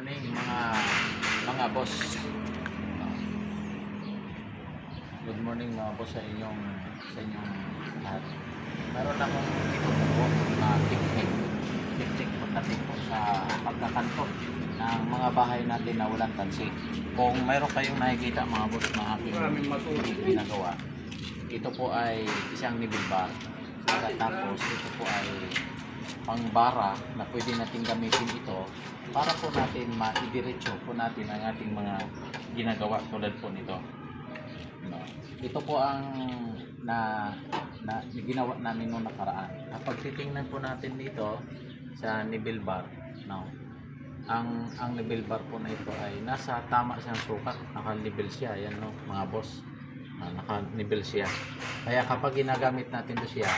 morning mga mga boss. Good morning mga boss sa inyong sa inyong lahat. Meron akong ituturo na technique. Technique pagdating po sa pagkakanto ng mga bahay natin na walang tansi. Kung mayroon kayong nakikita mga boss na aking ginagawa, ito po ay isang nibble bar. Tapos ito po ay pangbara na pwede natin gamitin ito para po natin maidiretso po natin ang ating mga ginagawa tulad po nito. No. Ito po ang na, na ginawa namin noong nakaraan. Kapag titingnan po natin dito sa nibble bar, no, ang ang level bar po na ito ay nasa tama siyang sukat, naka-level siya, yan no, mga boss. Ah, naka-level siya. Kaya kapag ginagamit natin to siya,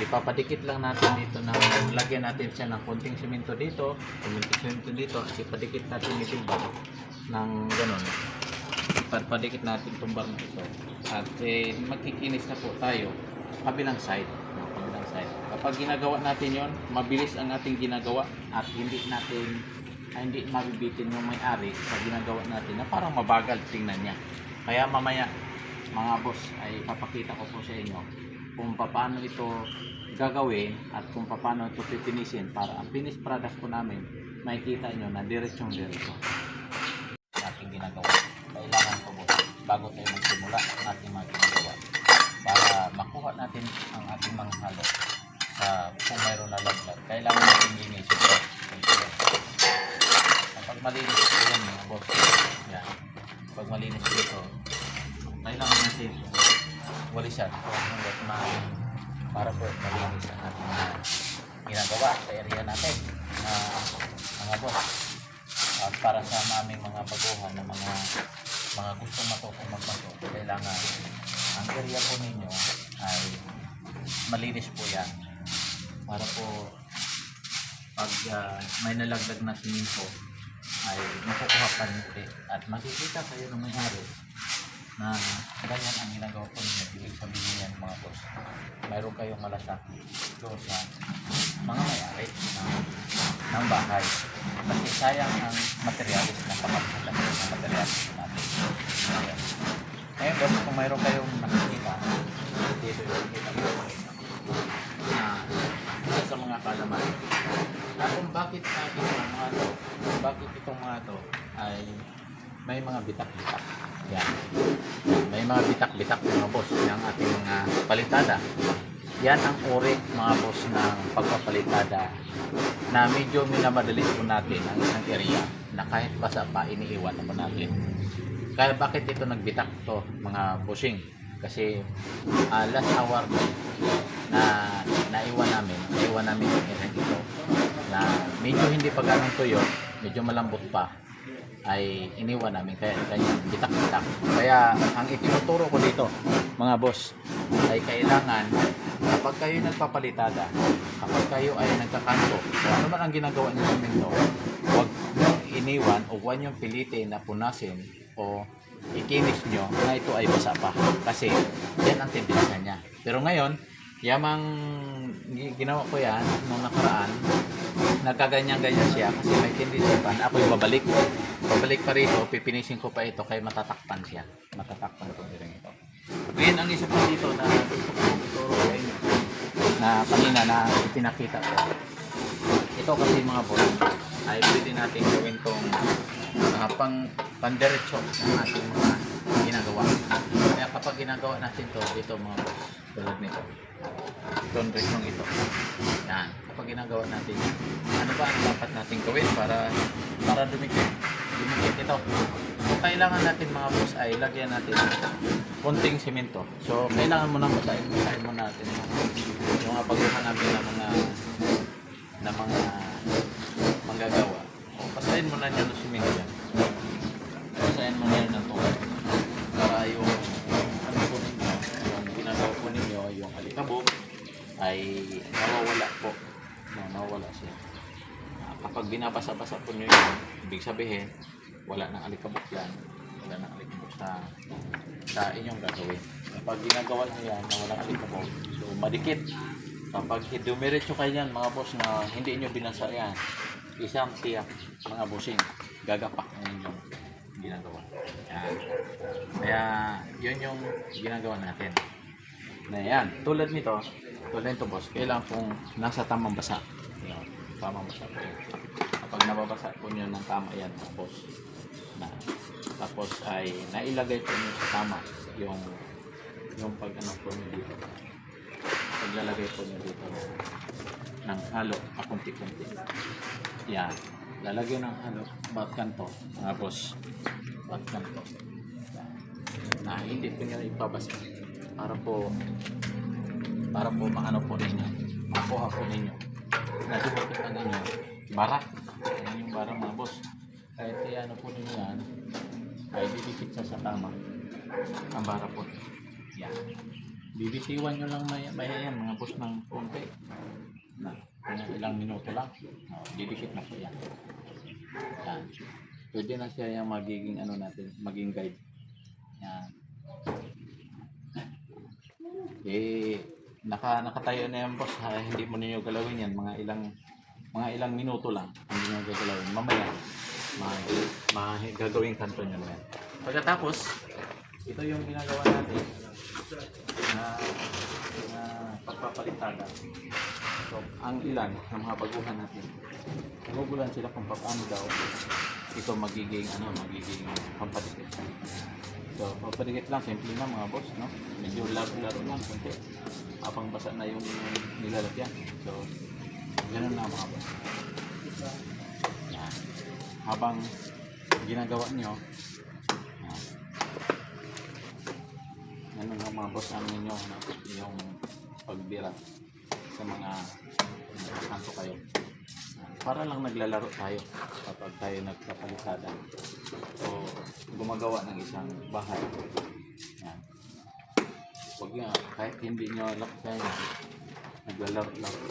ipapadikit lang natin dito na lagyan natin siya ng konting simento dito, konting simento dito, at ipadikit natin yung bar ng ganun. Ipapadikit natin itong bar na ito. At eh, magkikinis na po tayo kabilang side. no, Kabilang side. Kapag ginagawa natin yon, mabilis ang ating ginagawa at hindi natin ay hindi mabibitin yung may-ari sa ginagawa natin na parang mabagal tingnan niya. Kaya mamaya mga boss ay papakita ko po sa inyo kung paano ito gagawin at kung paano ito pipinisin para ang finished product po namin makikita nyo na diretsong diretso ating ginagawa. Kailangan po po bago tayo magsimula ang ating mga ginagawa para makuha natin ang ating mga halo sa kung mayroon na laglag. Kailangan natin linisin ito. Kapag malinis po yan mga boss, yan. Pag malinis po ito, kailangan natin walisan kung hanggat maaari para po malinis ang ating mga ginagawa sa area natin na mga boss. At para sa aming mga baguhan na mga mga gustong matutong magbago kailangan ang area po ninyo ay malinis po yan. Para po pag ah, may nalagdag na siminto ay makukuha pa niyo at makikita kayo ng may-ari na ganyan ang ginagawa po ninyo. Ibig sabihin yan mga boss mayroon kayong malasakit doon sa mga may-ari ng, ng bahay. Kasi sayang ang materialis na kapagsalan ng materialis natin. Ayan. ngayon boss kung mayroon kayong nakikita dito yung kita ko. Na isa sa mga kalaman na kung bakit natin mga to bakit itong mga to ay may mga bitak-bitak. Yan. May mga bitak-bitak mga boss ng ating mga palitada. Yan ang uri mga boss ng pagpapalitada na medyo minamadali po natin ang isang area na kahit basa pa iniiwan naman natin. Kaya bakit ito nagbitak to mga bossing? Kasi ah, last hour na naiwan namin naiwan namin yung area ito na medyo hindi pa ganong tuyo medyo malambot pa ay iniwan namin. Kaya ganyan bitak-bitak. Kaya ang itinuturo ko dito mga boss ay kailangan kapag kayo nagpapalitada kapag kayo ay nagkakanto ano man ang ginagawa niyo sa minto huwag niyong iniwan o huwag niyong pilitin na punasin o ikinis nyo na ito ay basa pa. Kasi yan ang tendency niya. Pero ngayon yamang gi- ginawa ko yan nung nakaraan nagkaganyan-ganyan siya kasi may tendency pa na ako'y babalik babalik pa rito pipinisin ko pa ito kay matatakpan siya. Matatakpan ko rin ito. Ngayon ang isa pa dito na gusto ko inyo na kanina na pinakita ko. Ito kasi mga boss ay pwede natin gawin tong uh, pang pandiretso ng ating mga ginagawa. Kaya kapag ginagawa natin to dito mga boss tulad nito. Itong direksyon ito. Yan. Kapag ginagawa natin yan ano ba ang dapat natin gawin para para dumikit ito. So kailangan natin mga boss ay lagyan natin konting simento. So kailangan mo na basahin basahin mo natin yung mga pagkuhan natin ng mga ng mga manggagawa. O basahin mo na nyo ng simento. Yan basahin mo na yan ng tungkol para yung ano po ninyo yung ginagawa po ninyo yung alikabok ay nawawala po. No, nawawala siya. Ah, kapag binabasa-basa po nyo yun ibig sabihin wala nang alikabok yan wala nang alikabok sa sa inyong gagawin kapag ginagawa nyo yan na walang alikabok so madikit kapag dumiretso kayo yan mga boss na hindi nyo binasa yan isang tiyak mga busing gagapak na yung ginagawa. Yan. Kaya yun yung ginagawa natin. Na yan. Tulad nito, tulad nito boss, kailangan pong nasa tamang basa. Tamang basa po. Kapag nababasa po nyo ng tama yan, tapos na tapos ay nailagay po nyo sa tama yung yung pag ano po nyo dito. Paglalagay po nyo dito ng halo, kakunti-kunti. Yan. Lalagyan ng halo, bat kanto. Tapos, bat kanto. Na hindi po nyo ipabasa. Para po, para po maano po ninyo. Makuha po ninyo. Na dumating ang inyo. Bara. Yan yung bara mga boss. Kahit ano po ninyo yan, ay didikit siya sa tama. Ang bara po. Yan. Bibitiwan nyo lang may, may yan, mga boss ng konti. Na, ilang minuto lang. Oh, didikit na po yan. Yan. Pwede na siya yung magiging ano natin, maging guide. Yan. Eh, naka, nakatayo na yan boss. Ha, hindi mo ninyo galawin yan. Mga ilang mga ilang minuto lang. Hindi nyo gagalawin. Mamaya, ma, ma, gagawin kanto nyo na. Pagkatapos, ito yung ginagawa natin na, na pagpapalitada. So, ang ilan ng mga baguhan natin, nagugulan sila kung paano daw ito magiging ano magiging pampatikit. So, pampatikit lang, simple na mga boss, no? Medyo laro-laro lang, kunti. Habang basa na yung nilalagyan. So, ganun na mga boss. Habang ginagawa nyo, ganun lang mga boss ang ninyo, yung pagbira sa mga kanto kayo. Para lang naglalaro tayo kapag tayo nagkapalisada. O gumagawa ng isang bahay. Yan. Huwag nga, kahit hindi nyo alam kaya, naglalaro-laro.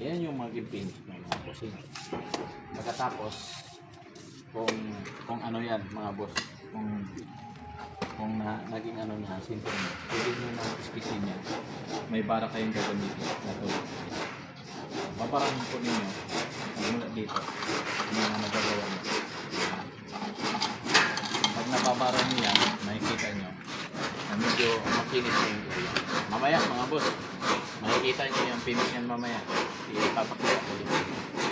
Yan yung maging finish ng mga bossing. Pagkatapos, kung kung ano yan mga boss, kung kung na, naging ano na, simple na, pwede nyo na iskisin yan. May bara kayong gagamitin na tulad. Babarahin po ninyo mula dito yung mga nagagawa nyo. Pag nababara nyo yan, makikita nyo na medyo makinis na yung area. Mamaya mga boss, makikita nyo yung finish yan mamaya. Ipapakita ko ulit.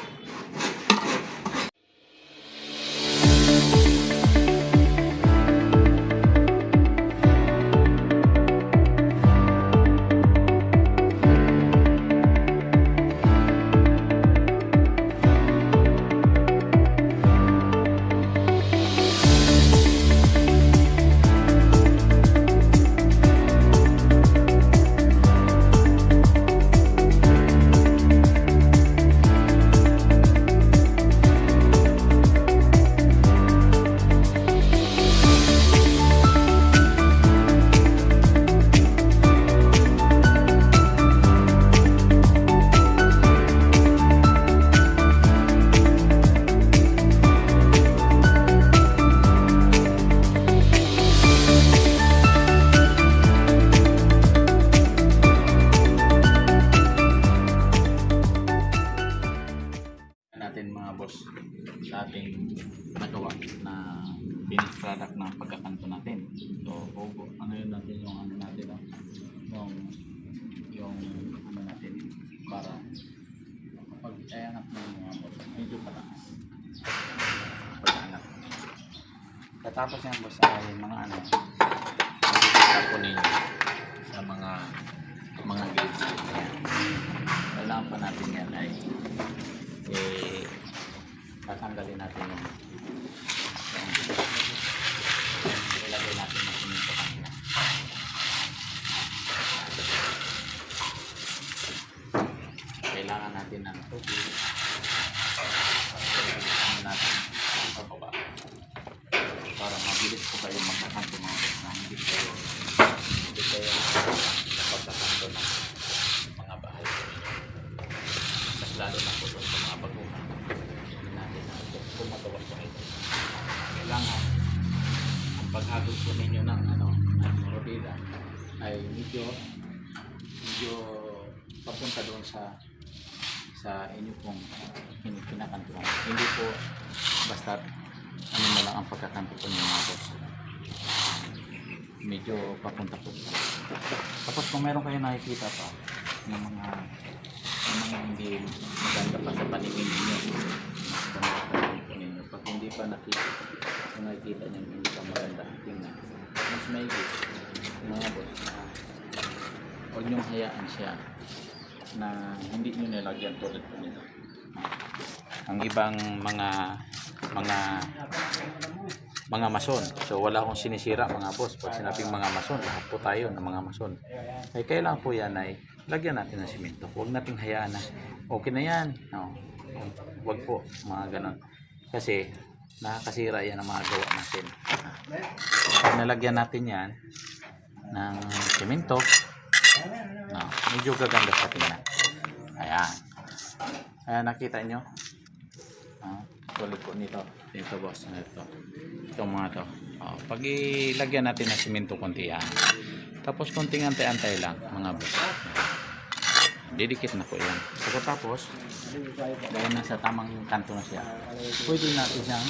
So, ano yun natin yung ano natin, no? yung yung ano natin para kapag iangat mo yung mga boss, medyo pataas. Pag-angat. Katapos yan boss ay mga ano, po ninyo sa mga mga. Ayan. Kailangan pa natin yan ay eh, tatanggalin natin yung ilagay natin yung siminto kanina. Kailangan natin ng tubig. Kailangan natin ang pababa. Mabilis po kayo magkakanto mga boss na hindi kayo hindi kayo pagkakanto ng mga bahay po ninyo. Mas lalo na po doon sa mga baguhan. Hindi natin na gumagawa po ito. Kailangan ang paghagod po ninyo ng ano, ng rodila ay medyo medyo papunta doon sa sa inyo pong kin- kinakantuhan. Hindi po basta ano na lang ang pagkakanto po niyo mga boss. Medyo papunta po. Tapos kung meron kayo nakikita pa ng mga ng mga hindi maganda pa sa paningin ninyo. Pag hindi pa nakita, kung nakikita niyo hindi pa maganda tingnan. Mas maigi mga boss huwag niyong hayaan siya na hindi niyo nilagyan tulad po nito. Ang ibang mga mga mga mason. So wala akong sinisira mga boss. Pag sinabing mga mason, lahat po tayo ng mga mason. Ay kailangan po yan ay lagyan natin ng simento. Huwag nating hayaan na okay na yan. No. Huwag po mga ganon. Kasi nakakasira yan ang mga gawa natin. Pag nalagyan natin yan ng simento, no, medyo gaganda sa tingnan. Ayan. Ayan, nakita nyo? Ah, tulad po nito. Dito boss, ito. Itong mga to. Oh, pag ilagyan natin ng simento konti yan. Tapos konting antay-antay lang mga boss. Didikit na po yan. Pagkatapos, dahil nasa tamang kanto na siya, pwede natin siyang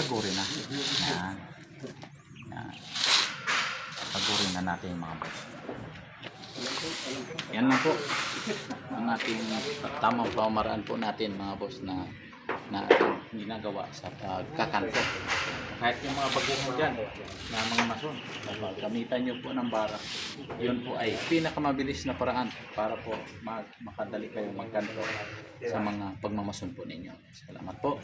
hagurin na. Yan. Yan. Hagurin na natin mga boss. Yan lang po ang ating tamang pamaraan po natin mga boss na na ginagawa sa pagkakanto. Kahit yung mga baguhan dyan na mga mason, gamitan nyo po ng bara. Yun po ay pinakamabilis na paraan para po makadali kayo magkanto sa mga pagmamason po ninyo. Salamat po.